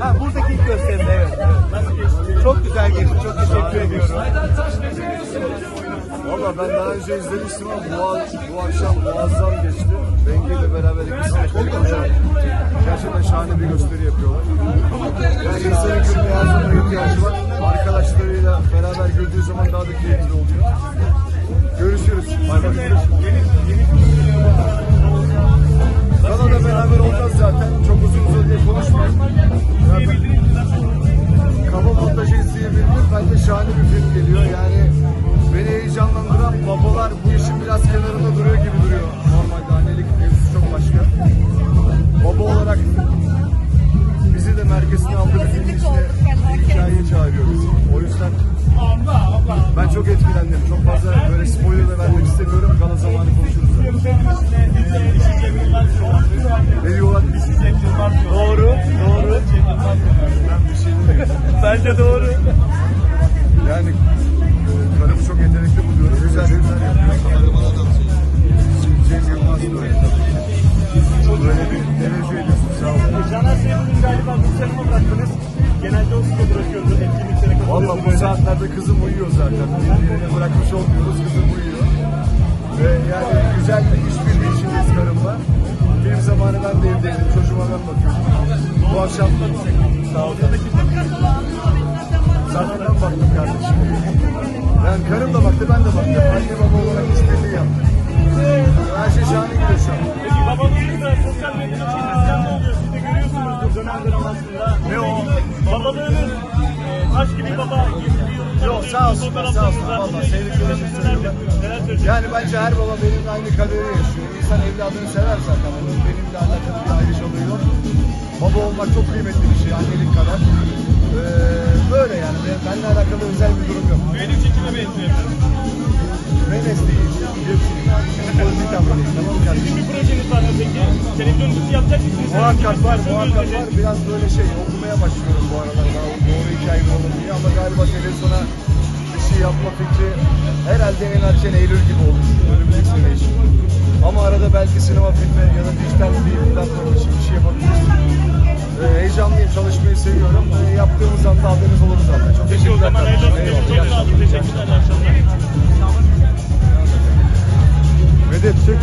Ha buradaki ilk gösterim evet. Çok güzel geçti. Çok teşekkür ediyorum. Valla ben daha önce izlemiştim ama bu, bu akşam muazzam geçti. Bengi ile beraber ikisi çok güzel. Gerçekten şahane bir gösteri yapıyorlar. Yani insanın gülmeye ağzına ihtiyacı var. Arkadaşlarıyla beraber gördüğü zaman daha da keyifli oluyor. Görüşürüz. Bay bay. Beraber olacağız zaten. Çok uzun uzun diye konuşmayayım. Kafa montajı izleyebildim. Bence şahane bir film geliyor. Yani beni heyecanlandıran babalar bu işin biraz kenarında duruyor gibi duruyor. Normalde annelik mevzusu çok başka. Baba olarak bizi de merkezine aldı bir film bir hikayeye çağırıyor bizi. O yüzden ben çok etkilendim. Çok fazla böyle spoiler da vermek istemiyorum. Bey bugün galiba Gülşen'ime bıraktınız. Genelde o size bırakıyordu. Etkinliklere Valla katılıyordu bu böyle. saatlerde kızım uyuyor zaten. Birbirini bırakmış olmuyoruz. Kızım uyuyor. Ve yani güzel bir işbirliği içindeyiz karımla. Film zamanı ben de evdeydim. Çocuğuma ben bakıyorum. Bu akşam sağ olun. Zaten ben baktım kardeşim. Yani karım da baktı, ben de baktım. Anne baba olarak işbirliği aslında. Ne o? Babalığınız e, taş gibi baba gibi bir. Yok, sağ olsunlar, sağ olsunlar. Vallahi sevdikleri için söylüyorlar. Neler söyleyeceksiniz? Yani bence her baba benimle aynı kaderi yaşıyor. İnsan evladını sever zaten. Bunun benimle alakalı bir ayrıcalığı yok. Baba olmak çok kıymetli bir şey, annelik kadar. Ee, böyle yani. Ben- Benimle alakalı özel bir durum yok. Benim çekime benziyor. Televizyon dizisi yapacak mısınız? Muhakkak var, muhakkak var. Biraz böyle şey okumaya başlıyorum bu aralar. Daha doğru hikaye olur diye ama galiba televizyona bir şey yapma fikri herhalde en erken Eylül gibi olur. Önümüzdeki sene için. Ama arada belki sinema filmi ya da dijital bir platform için bir şey yapabiliriz. Ee, heyecanlıyım, çalışmayı seviyorum. Ee, yaptığımız anda haberiniz olur zaten. Çok Peki o zaman hayırlı olsun. Çok sağ olun. Teşekkürler. Akşamlar. Medet çık.